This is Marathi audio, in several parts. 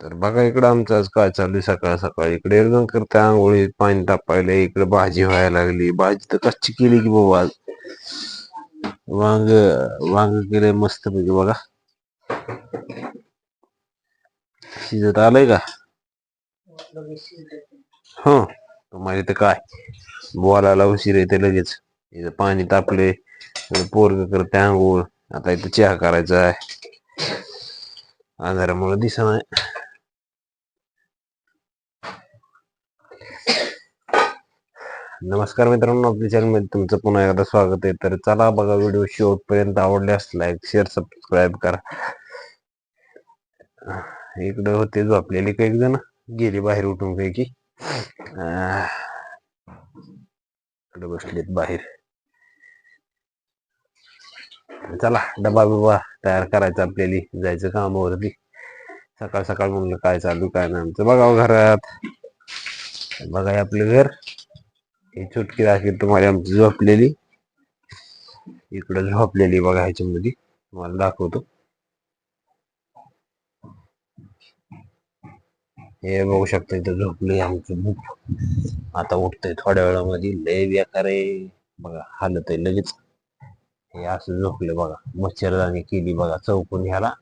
तर बघा इकडं आमचं आज काय चालू आहे सकाळ सकाळी. इकडे एकदम करता आंघोळी पाणी तापायला. इकडे भाजी व्हायला लागली. भाजी तर कच्ची केली की बाबा. आज वांग वांग केलंय मस्त पैकी बघा. शिजत आलंय का? हो. तुम्हाला इथं काय? बोलायला उशीर येते लगेच. इथं पाणी तापले. पोरग करते आंघोळ. आता इथं चहा करायचा आहे. अंधारामुळे दिसणार नाही नमस्कार मित्रांनो आपल्या चॅनलमध्ये तुमचं पुन्हा एकदा स्वागत आहे. तर चला बघा व्हिडिओ शेवटपर्यंत आवडल्यास लाईक शेअर सबस्क्राईब करा. इकडे होते झोपलेले काही जण. गेले बाहेर उठून पैकी. इकडे बसलेत बाहेर. चला डबा बिबा तयार करायचा आपल्याला. जायचं कामावरती. सकाळ सकाळ म्हणलं काय चालू काय नाही. आमचं बघावं घरात. बघा आपलं घर. ही चुटकी दाखवी तुम्हाला आमची झोपलेली. इकडं झोपलेली बघा ह्याच्यामध्ये. तुम्हाला दाखवतो. हे बघू शकता इथं झोपले आमचं बुक आता उठतंय थोड्या वेळामध्ये. लय व्याकारे आहे. बघा हालत आहे लगेच. हे असं झोपले बघा. मच्छरदाणी केली बघा चौकून ह्याला.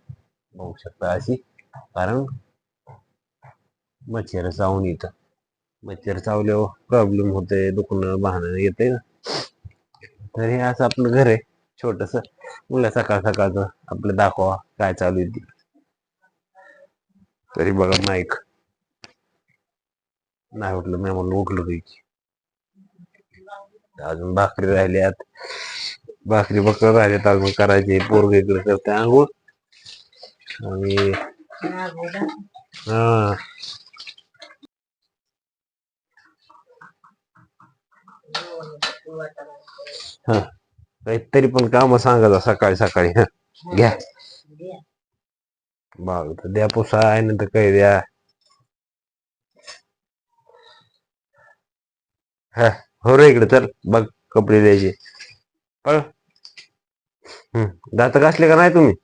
बघू शकता अशी. कारण मच्छर जाऊन इथं. मच्छर चावल्यावर प्रॉब्लेम होते दुखणं बहाणं येते ना. तर हे असं आपलं घर आहे छोटस. मुलं सकाळ सकाळचं आपलं दाखवा काय चालू आहे तरी बघा नाईक. नाही उठलं मी म्हणलं उठलो पैकी अजून भाकरी राहिल्यात. भाकरी बकर राहिल्यात अजून करायचे. पोरग इकडे करते आंघोळ. आणि हा. हा. काहीतरी पण काम सांगा सकाळी सकाळी हा. घ्या. बाग तर द्या पुसा आहे ना तर काही द्या. हा हो रे इकडे चल बघ कपडे द्यायचे. पळ. हम्म दात घासले का नाही तुम्ही?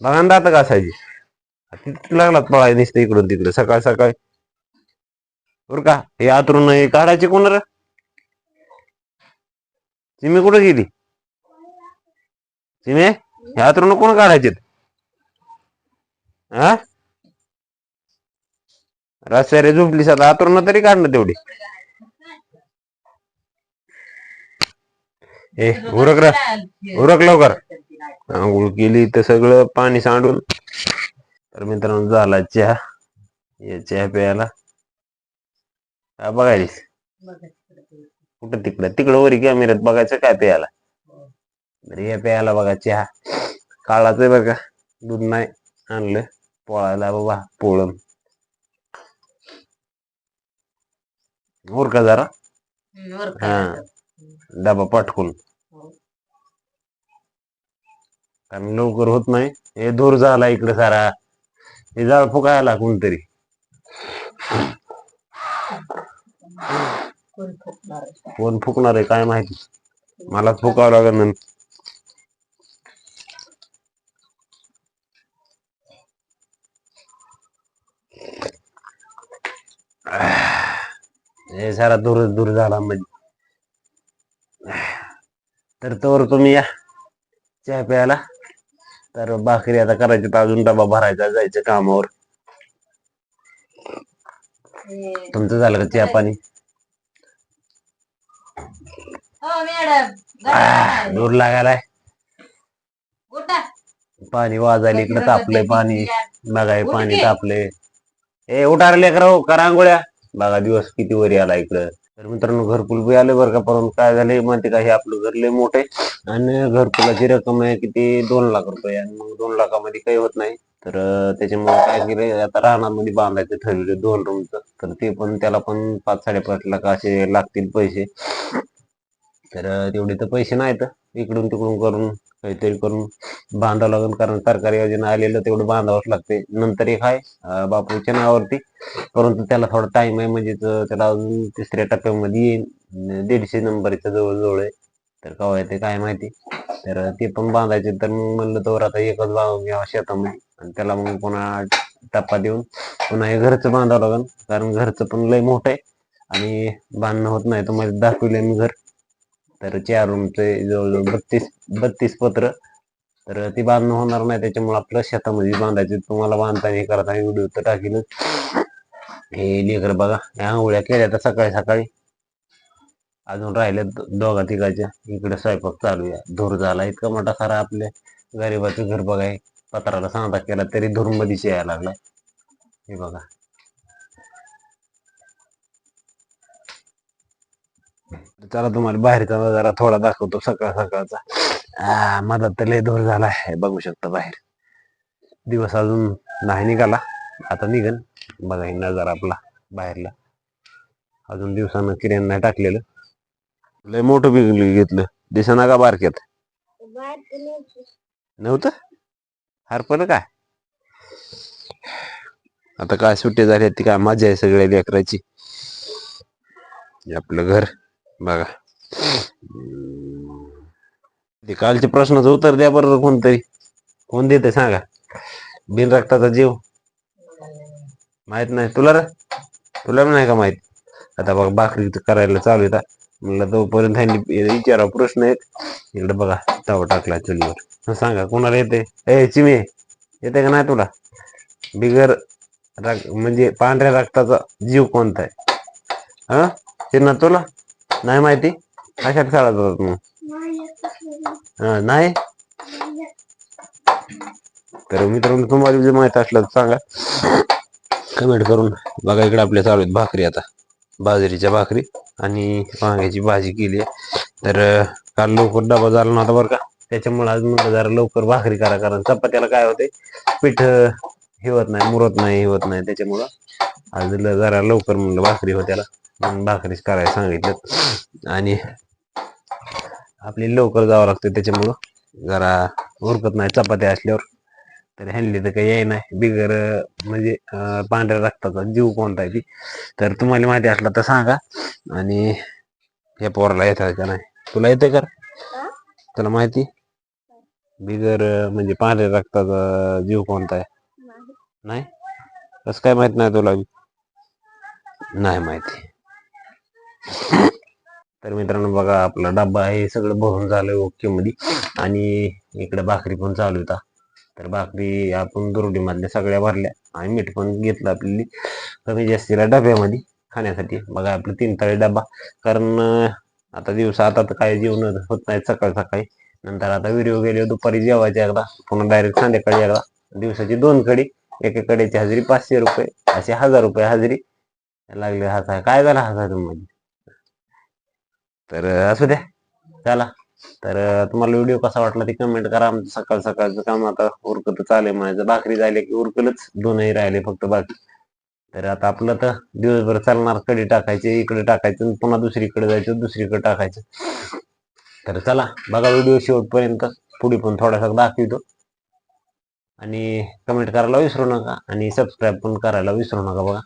बघा ना दात घासायची तिथे लागलात पळाय नुसतं इकडून तिकडे सकाळ सकाळी. बरं का हे आतरून हे काढायचे कोण सिमे कुठे गेली? चिमे ह्या तरुण कोण काढायचे हा रस्त्यारे झोपली सात आतरून तरी काढणं तेवढी. ए उरक रा उरक लवकर. आंघोळ केली तर सगळं पाणी सांडून. तर मित्रांनो झाला चहा. या चहा प्यायला. काय बघायलीस? कुठं तिकडं? तिकडं वरी कॅमेऱ्यात बघायचं काय प्यायला? बरं हे प्यायला बघा चहा. काळाच आहे बघा दूध नाही आणलं. पोळायला बाबा पोळम उरका जरा? हा. डबा पाठकून कारण लवकर होत नाही. हे दूर झाला इकडे सारा. हे जाळ फुकायला कोणतरी. कोण फुकणार आहे? काय माहिती? मलाच फुकावं लागेल हे सारा दूर दूर झाला म्हणजे. तर तोवर तुम्ही या. चहा प्यायला. तर भाकरी आता करायची तर अजून डबा भरायचा जायचं कामावर. तुमचं झालं का चहा पाणी? हो मॅडम. दूर लागायलाय. पाणी वाजायला इकडे तापलंय पाणी. बघाय पाणी तापलंय. ए उठार लेकर हो करा आंघोळ्या. बघा दिवस किती वरी आला इकडं. तर मित्रांनो घरकुल बी आले बरं का परंतु काय झालंय माहिती का हे आपलं घर लय मोठं आणि घरकुलाची रक्कम आहे किती? दोन लाख रुपये. आणि मग दोन लाखामध्ये काही होत नाही. तर त्याच्यामुळे काय केलंय आता रानामध्ये बांधायचं ठरवलं दोन रूमचं तर ते पण त्याला पण पाच साडेपाच लाख असे लागतील पैसे. तर तेवढे तर पैसे नाहीत. इकडून तिकडून करून काहीतरी करून बांधावं लागेल. कारण सरकारी योजना आलेलं तेवढं बांधावंच लागते नंतर एक आहे बापूच्या नावावरती. परंतु त्याला थोडा टाइम आहे म्हणजे त्याला अजून तिसऱ्या टप्प्यामध्ये येईल दीडशे नंबरच्या जवळ आहे. तर कवा येते काय माहिती? तर ते पण बांधायचे. तर मग म्हणलं तोवर आता एकच बांधून घ्यावा शेतामध्ये. आणि त्याला मग पुन्हा टप्पा देऊन पुन्हा हे घरचं बांधावं लागेल. कारण घरचं पण लय मोठं आहे. आणि बांधणं होत नाही तुम्हाला दाखविले मी घर. तर चार रूमचे जवळजवळ बत्तीस बत्तीस पत्र. तर ती बांधणं होणार नाही. त्याच्यामुळे आपलं शेतामध्ये बांधायचे. तुम्हाला बांधताना हे करताना व्हिडिओ तर टाकीलच. हे लेकर बघा ह्या आंघोळ्या केल्या तर सकाळी सकाळी अजून राहिले दोघा तिघाच्या इकडे स्वयंपाक चालू आहे. धूर झाला इतका मोठा खरा आपल्या गरीबाचं घर बघाय पत्राला सांगता केला तरी धूर मधीच यायला लागलाय. हे बघा. चला तुम्हाला बाहेरचा नजारा थोडा दाखवतो सकाळ सकाळचा. मधात तर लय धूर झाला आहे. बघू शकता बाहेर. दिवस अजून नाही निघाला. आता निघन. बघा हे नजारा आपला बाहेरला. अजून दिवसानं किरण नाही टाकलेलं. लय मोठं बिगली घेतलं. दिसना का बारक्यात नव्हतं? हरपलं काय? आता काय सुट्टी झाली ती काय मजा आहे सगळ्या लेकराची. आपलं घर बघा. ते कालच्या प्रश्नाचं उत्तर द्या बरं कोणतरी. कोण देते सांगा. बिन रक्ताचा जीव. माहीत नाही. तुला रे? तुला पण नाही का माहीत? आता बघा भाकरी करायला चालू आहे म्हणलं तोपर्यंत ह्यांनी विचारा प्रश्न आहेत. इकडे बघा तवा टाकला चुलीवर. सांगा कोणाला येते? ए चिमे येते का नाही तुला? बिगर रक- म्हणजे पांढऱ्या रक्ताचा जीव कोणता आहे? हा चिन्ह तुला? नाही माहिती? अशात खेळत जातात मग हा, नाही? तर मित्रांनो तुम्हाला जे माहीत असलं तर सांगा. कमेंट करून बघा इकडे आपल्या चालू आहेत भाकरी आता. बाजरीच्या भाकरी. आणि वांग्याची भाजी केली. तर काल लवकर डबा झाला नव्हता बरं का. त्याच्यामुळे आज म्हणलं जरा लवकर भाकरी करा कारण चपात्याला काय होते पीठ हे होत नाही मुरत नाही हे होत नाही त्याच्यामुळं आज जरा लवकर म्हणलं भाकरी होत्याला म्हणून भाकरीच करायला सांगितलं. आणि आपली लवकर जावं लागतं त्याच्यामुळं जरा उरकत नाही चपात्या असल्यावर. तर ह्यांनी तर काही याय नाही. बिगर म्हणजे पांढऱ्या रक्ताचा जीव कोणता ती? तर तुम्हाला माहिती असला तर सांगा. आणि या पोराला येतं का नाही? तुला येते का? तुला माहिती? बिगर म्हणजे पांढऱ्या रक्ताचा जीव कोणता आहे? नाही. कसं काय माहीत नाही तुला? नाही माहिती. तर मित्रांनो बघा आपला डब्बा हे सगळं भरून झालंय ओके मध्ये. आणि इकडे भाकरी पण चालू होता तर भाकरी आपण दुरडी मधल्या सगळ्या भरल्या. आणि मीठ पण घेतलं आपली कमी जास्तीला डब्यामध्ये खाण्यासाठी. बघा आपलं तीन तळी डबा. कारण आता दिवसा आता तर काय जेवण होत नाही सकाळ सकाळी. नंतर आता व्हिडिओ गेले दुपारी जेवायचे एकदा. पुन्हा डायरेक्ट संध्याकाळी एकदा. दिवसाची दोन कडी. एकेकडेची हजेरी पाचशे रुपये. असे हजार रुपये हजेरी. लागले हसा काय झाला हसा मध्ये तर असू द्या. चला. तर तुम्हाला व्हिडिओ कसा वाटला ते कमेंट करा. आमचं सकाळ सकाळचं काम आता उरकत चालेल माझं. भाकरी झाले की उरकलच. दोनही राहिले फक्त बाकी. तर आता आपलं तर दिवसभर चालणार. कडे टाकायचे इकडे टाकायचं आणि पुन्हा दुसरीकडे जायचं दुसरीकडे टाकायचं. तर चला बघा व्हिडिओ शेवटपर्यंत. पुढे पण थोडासा दाखवतो. आणि कमेंट करायला विसरू नका आणि सबस्क्राईब पण करायला विसरू नका बघा.